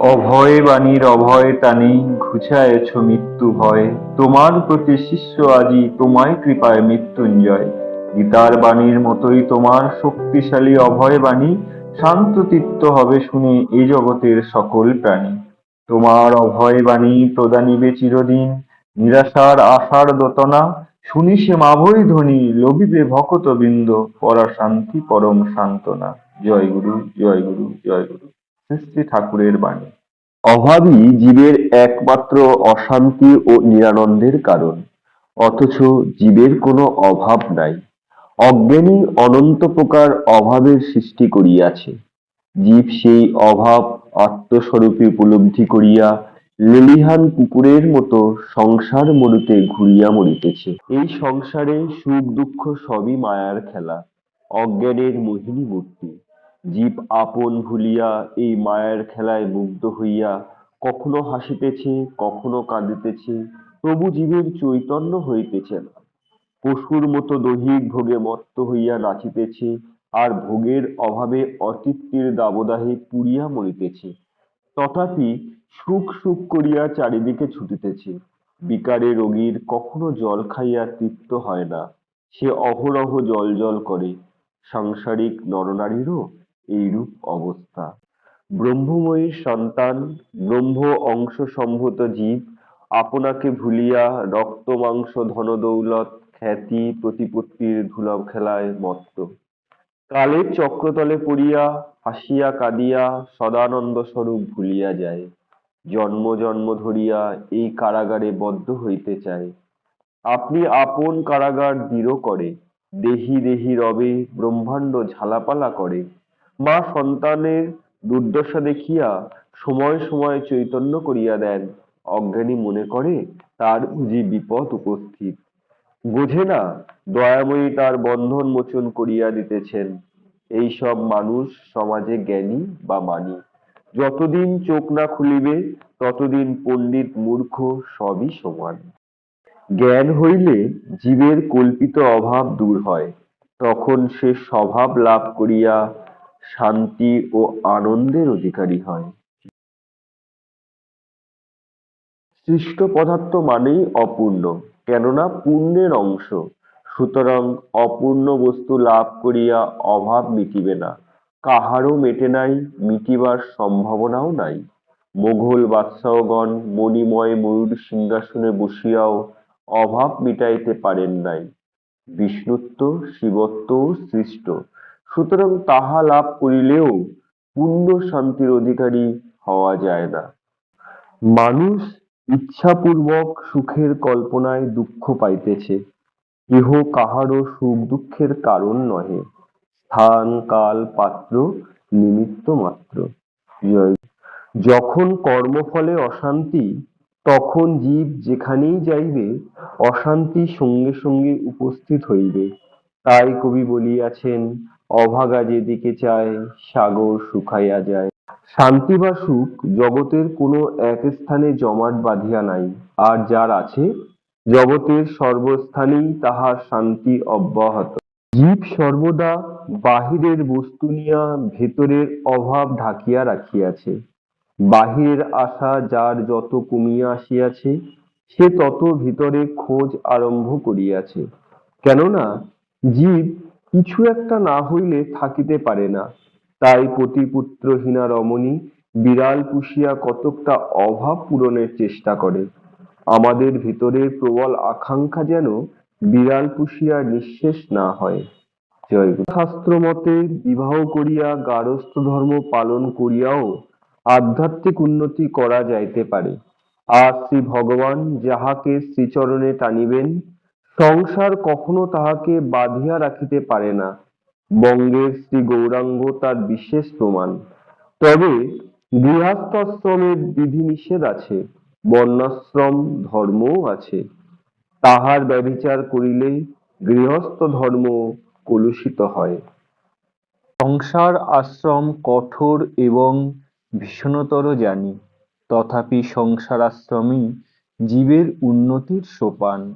অভয় বাণীর অভয় টানি ঘুচায়েছ মৃত্যু ভয়। তোমার প্রতি শিষ্য আজি, তোমায় কৃপায় মৃত্যুঞ্জয়। গীতার বাণীর মতোই তোমার শক্তিশালী অভয় বাণী শান্ত চিত্ত হবে শুনে এই জগতের সকল প্রাণী। তোমার অভয় বাণী প্রদানিবে চিরদিন, নিরাশার আশার দোতনা, শুনি সে মাভৈ ধ্বনি, লভিবে ভকত বৃন্দ পরা শান্তি পরম সান্ত্বনা। জয় গুরু জয় গুরু জয় গুরু। শ্রী শ্রী ঠাকুরের বাণী। অভাবই জীবের একমাত্র অশান্তি ও নিরানন্দের কারণ। অথচ জীবের কোনো অভাব নাই। অজ্ঞানী অনন্ত প্রকার অভাবের সৃষ্টি করিয়াছে। জীব সেই অভাব আত্মস্বরূপে উপলব্ধি করিয়া লেলিহান কুকুরের মতো সংসার মরুতে ঘুরিয়া মরিতেছে। এই সংসারে সুখ দুঃখ সবই মায়ার খেলা, অজ্ঞানের মোহিনী মূর্তি। জীব আপন ভুলিয়া এই মায়ার খেলায় মুগ্ধ হইয়া কখনো হাসিতেছে, কখনো কাঁদিতেছে, তবু জীবের চৈতন্য হইতেছে না। পশুর মতো দৈহিক ভোগে মত্ত হইয়া নাচিতেছে, আর ভোগের অভাবে অতৃপ্তির দাবদাহে পুড়িয়া মরিতেছে। তথাপি সুখ সুখ করিয়া চারিদিকে ছুটিতেছে। বিকারে রোগীর কখনো জল খাইয়া তৃপ্ত হয় না। সে অহরহ জল জল করে। সাংসারিক নরনারীরও এইরূপ অবস্থা। ব্রহ্মময়ীর সন্তান, ব্রহ্ম অংশ সম্ভূত জীব, আপনাকে ভুলিয়া রক্ত, মাংস, ধন, দৌলত, খ্যাতি, প্রতিপত্তির ধুলাম খেলায় মত্ত। কালের চক্রতলে পড়িয়া, হাসিয়া কাঁদিয়া, সদানন্দ স্বরূপ ভুলিয়া যায়। জন্ম জন্ম ধরিয়া এই কারাগারে বদ্ধ হইতে চায়। আপনি আপন কারাগার দৃঢ় করে, দেহি দেহি রবে, ব্রহ্মাণ্ড ঝালাপালা করে। মা সন্তানের দুর্দশা দেখিয়া সময় সময় চৈতন্য করিয়া দেন। অজ্ঞানী মনে করে, তার বুঝি বিপদ উপস্থিত। বোঝে না, দয়াময়ী তার বন্ধন মোচন করিয়া দিতেছেন। এইসব মানুষ সমাজে জ্ঞানী বা মানি। যতদিন চোখ না খুলিবে, ততদিন পণ্ডিত মূর্খ সবই সমান। জ্ঞান হইলে জীবের কল্পিত অভাব দূর হয়। তখন সে স্বভাব লাভ করিয়া শান্তি ও আনন্দের অধিকারী হয়। সৃষ্ট পদার্থ মানেই অপূর্ণ, কেননা পূর্ণের অংশ। সুতরাং অপূর্ণ বস্তু লাভ করিয়া অভাব মিটিবে না। কাহারও মেটে নাই, মিটিবার সম্ভাবনাও নাই। মোঘল বাদশাহগণ মণিময় ময়ূর সিংহাসনে বসিয়াও অভাব মিটাইতে পারেন নাই। বিষ্ণুত্ব শিবত্ব সৃষ্ট। সুতরাং তাহা লাভ করিলেও পূর্ণ শান্তির অধিকারী হওয়া যায় না। মানুষ ইচ্ছাপূর্বক সুখের কল্পনায় দুঃখ পাইতেছে ইহ কাহারও সুখ দুঃখের কারণ নহে, স্থান, কাল, পাত্র, নিমিত্ত মাত্র। যখন কর্মফলে অশান্তি, তখন জীব যেখানেই যাইবে, অশান্তি সঙ্গে সঙ্গে উপস্থিত হইবে। তাই কবি বলিয়াছেন অভাগা যেদিকে চায়, সাগর শুকাইয়া যায়। শান্তি বা সুখ জগতের কোনো এক স্থানে জমাট বাঁধিয়া নাই। আর যার আছে, জগতের সর্বস্থানেই তাহার শান্তি অব্যাহত। জীব সর্বদা বাহিরের বস্তু নিয়া ভেতরের অভাব ঢাকিয়া রাখিয়াছে। বাহিরের আশা যার যত কমিয়া আসিয়াছে, সে তত ভিতরে খোঁজ আরম্ভ করিয়াছে। কেননা, জীব কিছু একটা না হইলে থাকিতে পারে না। তাই পতিপুত্রহীনা রমণী বিড়াল পুষিয়া কতকটা অভাব পূরণের চেষ্টা করে। আমাদের ভিতরের প্রবল আকাঙ্ক্ষা যেন বিড়াল পুষিয়া নিঃশেষ না হয়। শাস্ত্র মতে বিবাহ করিয়া গারস্থ ধর্ম পালন করিয়াও আধ্যাত্মিক উন্নতি করা যাইতে পারে। আর শ্রী ভগবান যাহাকে শ্রীচরণে টানিবেন সংসার কখনো তাহাকে বাঁধিয়া রাখিতে পারে না। বঙ্গের শ্রী গৌরাঙ্গ তার বিশেষ প্রমাণ। তবে গৃহস্থাশ্রমের বিধিনিষেধ আছে, বর্ণাশ্রম ধর্মও আছে। তাহার ব্যভিচার করিলে গৃহস্থ ধর্ম কলুষিত হয়। সংসার আশ্রম কঠোর এবং ভীষণতর জানি, তথাপি সংসার আশ্রমই জীবের উন্নতির সোপান।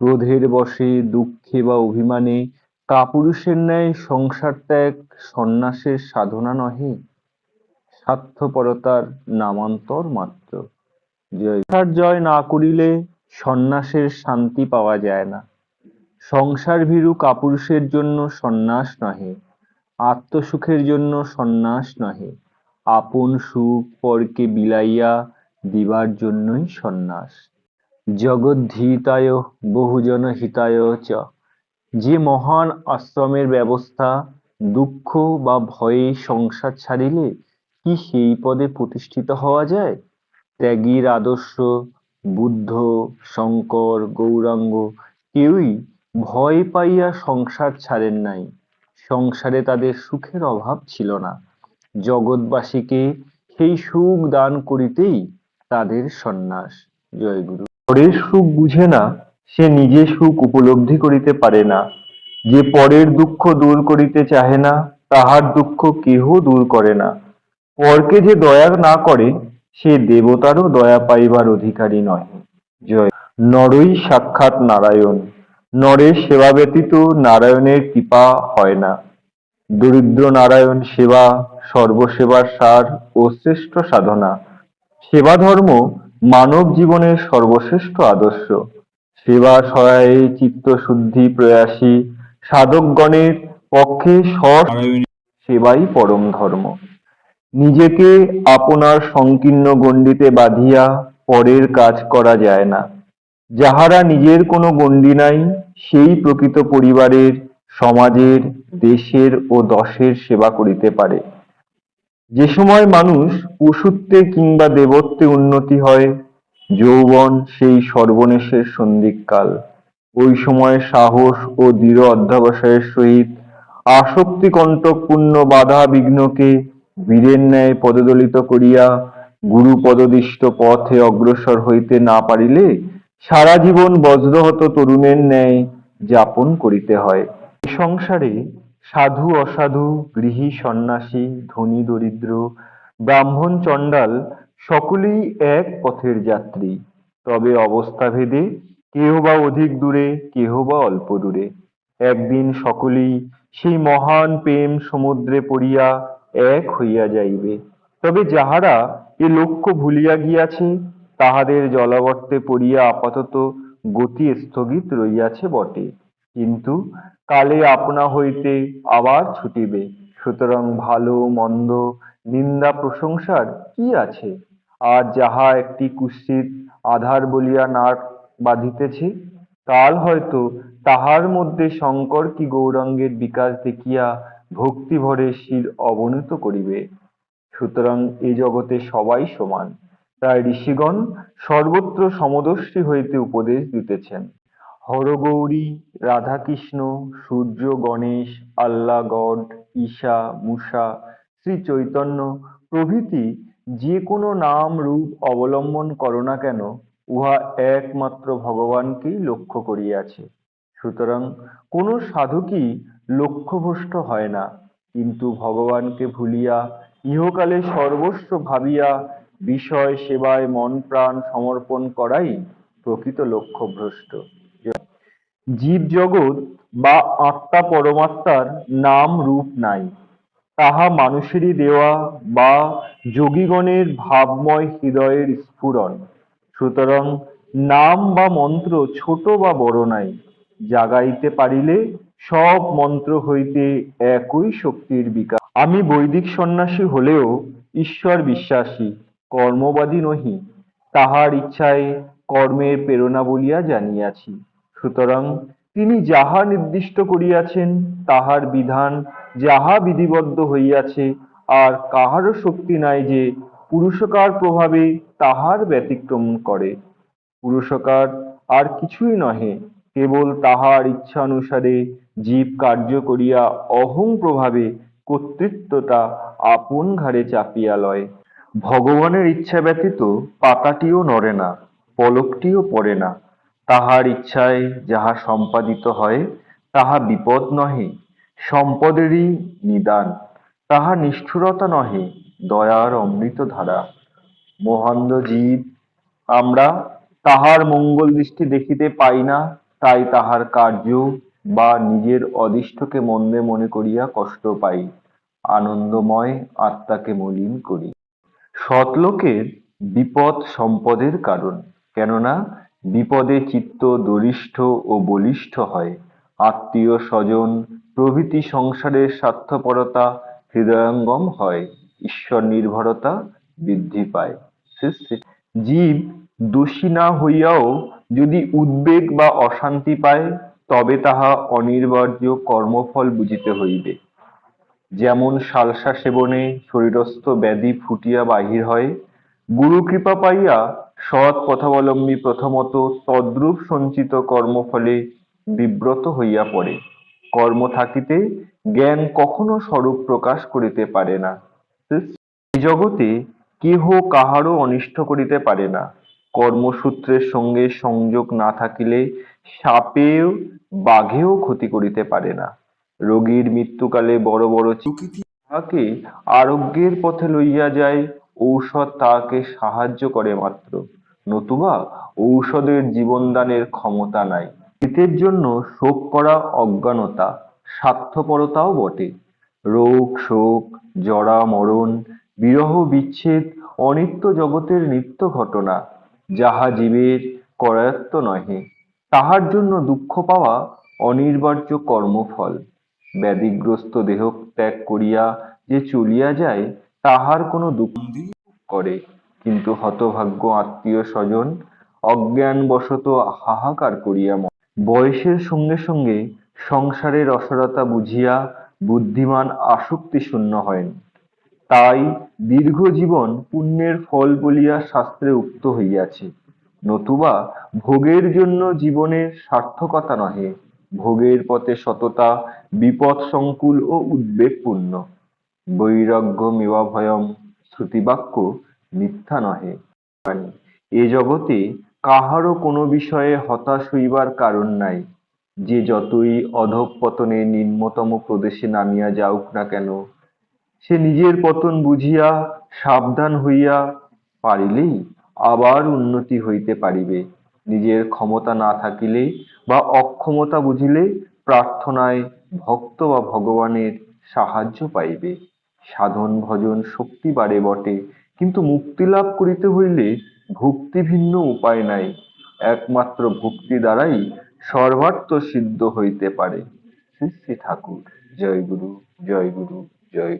ক্রোধের বশে, দুঃখে বা অভিমানে, কাপুরুষের ন্যায় সংসার ত্যাগ, সন্ন্যাসের সাধনা নহে। স্বার্থপরতার নামান্তর মাত্র। জয় জয় না করিলে সন্ন্যাসের শান্তি পাওয়া যায় না। সংসার ভীরু কাপুরুষের জন্য সন্ন্যাস নহে। আত্মসুখের জন্য সন্ন্যাস নহে। আপন সুখ পরকে বিলাইয়া দিবার জন্যই সন্ন্যাস। জগদ্ধিতায় বহুজন হিতায় চ। যে মহান আশ্রমের ব্যবস্থা, দুঃখ বা ভয়ে সংসার ছাড়িলে কি সেই পদে প্রতিষ্ঠিত হওয়া যায়? ত্যাগীর আদর্শ, বুদ্ধ, শঙ্কর, গৌরাঙ্গ কেউই ভয় পাইয়া সংসার ছাড়েন নাই। সংসারে তাদের সুখের অভাব ছিল না। জগৎবাসীকে সেই সুখ দান করিতেই তাদের সন্ন্যাস। জয়গুরু পরের সুখ বুঝে না, সে নিজে সুখ উপলব্ধি করিতে পারে না। যে পরের দুঃখ দূর করিতে চাহে না, তাহার দুঃখ কেহ দূর করে না। পরকে যে দয়া না করে, সে দেবতারও দয়া পাইবার অধিকারী নয় জয়। নরই সাক্ষাৎ নারায়ণ। নরের সেবা ব্যতীত নারায়ণের কৃপা হয় না। দরিদ্র নারায়ণ সেবা সর্বসেবার সার ও শ্রেষ্ঠ সাধনা। সেবা ধর্ম মানব জীবনের সর্বশ্রেষ্ঠ আদর্শ। সেবা সহায়ে চিত্ত শুদ্ধি প্রয়াসী সাধকগণের পক্ষে সেবাই পরম ধর্ম। নিজেকে আপনার সংকীর্ণ গণ্ডিতে বাঁধিয়া পরের কাজ করা যায় না। যাহারা নিজের কোনো গণ্ডি নাই, সেই প্রকৃত পরিবারের, সমাজের, দেশের ও দশের সেবা করিতে পারে। যে সময় মানুষ পশুত্বে কিংবা দেবত্বে উন্নতি হয়, যৌবন সেই সর্বনেশের সন্ধিকাল। ওই সময় সাহস ও দৃঢ় অধ্যবসায়ের সহিত আসক্তি কণ্টকপূর্ণ বাধা বিঘ্নকে বীরের ন্যায় পদদলিত করিয়া গুরু পদদিষ্ট পথে অগ্রসর হইতে না পারিলে সারা জীবন বজ্রহত তরুণের ন্যায় যাপন করিতে হয়। সংসারে সাধু অসাধু, গৃহী সন্ন্যাসী, ধনী দরিদ্র, ব্রাহ্মণ চণ্ডাল সকলেই এক পথের যাত্রী। তবে অবস্থাভেদে কেহ বা অধিক দূরে, কেহ বা অল্প দূরে। একদিন সকলেই সেই মহান প্রেম সমুদ্রে পড়িয়া এক হইয়া যাইবে। তবে যাহারা এ লক্ষ্য ভুলিয়া গিয়াছে, তাহাদের জলাবর্তে পড়িয়া আপাতত গতি স্থগিত রইয়াছে বটে। কিন্তু কালে আপনা হইতে আবার ছুটিবে। সুতরাং ভালো, মন্দ, নিন্দা, প্রশংসার কি আছে? আর যাহা একটি কুৎসিত আধার বলিয়া নাট বাঁধিতেছে, কাল হয়তো তাহার মধ্যে শঙ্কর কি গৌরাঙ্গের বিকাশ দেখিয়া ভক্তি ভরে শির অবনত করিবে। সুতরাং এ জগতে সবাই সমান। তাই ঋষিগণ সর্বত্র সমদর্শী হইতে উপদেশ দিতেছেন। হরগৌরী, রাধাকৃষ্ণ, সূর্য, গণেশ আল্লাহ গড ঈশা, মূষা, শ্রী চৈতন্য প্রভৃতি যে কোনো নাম রূপ অবলম্বন করো না কেন, উহা একমাত্র ভগবানকেই লক্ষ্য করিয়াছে। সুতরাং কোনো সাধকই লক্ষ্যভ্রষ্ট হয় না। কিন্তু ভগবানকে ভুলিয়া, ইহকালে সর্বস্ব ভাবিয়া, বিষয়, সেবায় মন প্রাণ সমর্পণ করাই প্রকৃত লক্ষ্যভ্রষ্ট। জীব জগৎ বা আত্মা পরমাত্মার নাম রূপ নাই। তাহা মানুষেরই দেওয়া বা যোগীগণের ভাবময় হৃদয়ের স্ফুরণ। সুতরাং নাম বা মন্ত্র ছোট বা বড় নাই। জাগাইতে পারিলে সব মন্ত্র হইতে একই শক্তির বিকাশ। আমি বৈদিক সন্ন্যাসী হলেও ঈশ্বর বিশ্বাসী, কর্মবাদী নহি। তাহার ইচ্ছায় কর্মের প্রেরণা বলিয়া জানিয়াছি। সুতরাং তিনি যাহা নির্দিষ্ট করিয়াছেন, তাহার বিধান যাহা বিধিবদ্ধ হইয়াছে, আর কাহারও শক্তি নাই যে পুরুষকার প্রভাবে তাহার ব্যতিক্রম করে। পুরুষকার আর কিছুই নহে, কেবল তাহার ইচ্ছা অনুসারে জীব কার্য করিয়া অহং প্রভাবে কর্তৃত্বটা আপন ঘাড়ে চাপিয়া লয়। ভগবানের ইচ্ছা ব্যতীত পাতাটিও নড়ে না, পলকটিও পড়ে না। তাহার ইচ্ছায় যাহা সম্পাদিত হয়, তাহা বিপদ নহে, সম্পদেরই নিদান। তাহা নিষ্ঠুরতা নহে, দয়ার অমৃত ধারা মোহান্দ জীব, আমরা তাহার মঙ্গল দৃষ্টি দেখিতে পাই না, তাই তাহার কার্য বা নিজের অদিষ্টকে মন্দে মনে করিয়া কষ্ট পাই। আনন্দময় আত্মাকে মলিন করি। সৎলোকের বিপদ সম্পদের কারণ, কেননা বিপদে চিত্ত দরিষ্ঠ ও বলিষ্ঠ হয়। আত্মীয় স্বজন, প্রভৃতি সংসারের স্বার্থপরতা হৃদয়ঙ্গম হয়। ঈশ্বর নির্ভরতা বৃদ্ধি পায়। জীব দোষী না হইয়াও যদি উদ্বেগ বা অশান্তি পায়, তবে তাহা অনিবার্য কর্মফল বুঝিতে হইবে। যেমন সালসা সেবনে শরীরস্থ ব্যাধি ফুটিয়া বাহির হয় গুরু কৃপা পাইয়া সৎ পথাবলম্বী প্রথমত তদ্রূপ সঞ্চিত কর্মফলে বিব্রত হইয়া পড়ে। কর্ম থাকিতে জ্ঞান কখনো স্বরূপ প্রকাশ করিতে পারে না। এই জগতে কেহ কাহারও অনিষ্ট করিতে পারে না। কর্মসূত্রের সঙ্গে সংযোগ না থাকিলে সাপেও বাঘেও ক্ষতি করিতে পারে না। রোগীর মৃত্যুকালে বড় বড় চিকিৎসা তাহাকে আরোগ্যের পথে লইয়া যায় ঔষধ তাকে সাহায্য করে মাত্র। নতুবা ঔষধের জীবনদানের ক্ষমতা নাই। শীতের জন্য শোক করা অজ্ঞানতা, স্বার্থপরতাও বটে। রোগ, শোক, জরা, মরণ, বিরহ, বিচ্ছেদ অনিত্য জগতের নিত্য ঘটনা, যাহা জীবের করায়ত্ত নহে, তাহার জন্য দুঃখ পাওয়া অনিবার্য কর্মফল। ব্যাধিগ্রস্ত দেহ ত্যাগ করিয়া যে চলিয়া যায় তাহার কোনো দুঃখ করে, কিন্তু হতভাগ্য আত্মীয় স্বজন অজ্ঞানবশত হাহাকার করিয়া। বয়সের সঙ্গে সঙ্গে সংসারের অসারতা বুঝিয়া বুদ্ধিমান আসক্তি শূন্য হয় তাই দীর্ঘ জীবন পুণ্যের ফল বলিয়া শাস্ত্রে উক্ত হইয়াছে, নতুবা ভোগের জন্য জীবনের সার্থকতা নহে, ভোগের পথে সততা বিপদ সংকুল ও উদ্বেগপূর্ণ বৈরাগ্য ভয়ম শ্রুতিবাক্য মিথ্যা নহে। এ জগতে কাহারও কোনো বিষয়ে হতাশ হইবার কারণ নাই। যে যতই অধঃপতনে নিম্নতম প্রদেশে নামিয়া যাউক না কেন, সে নিজের পতন বুঝিয়া সাবধান হইয়া পারিলেই আবার উন্নতি হইতে পারিবে। নিজের ক্ষমতা না থাকিলে বা অক্ষমতা বুঝিলে প্রার্থনায় ভক্ত বা ভগবানের সাহায্য পাইবে। সাধন ভজন শক্তি বাড়ে বটে। কিন্তু মুক্তি লাভ করিতে হইলে ভক্তি ভিন্ন উপায় নাই। একমাত্র ভক্তি দ্বারাই সর্বার্থ সিদ্ধ হইতে পারে। শ্রী শ্রী ঠাকুর, জয় গুরু জয় গুরু, জয়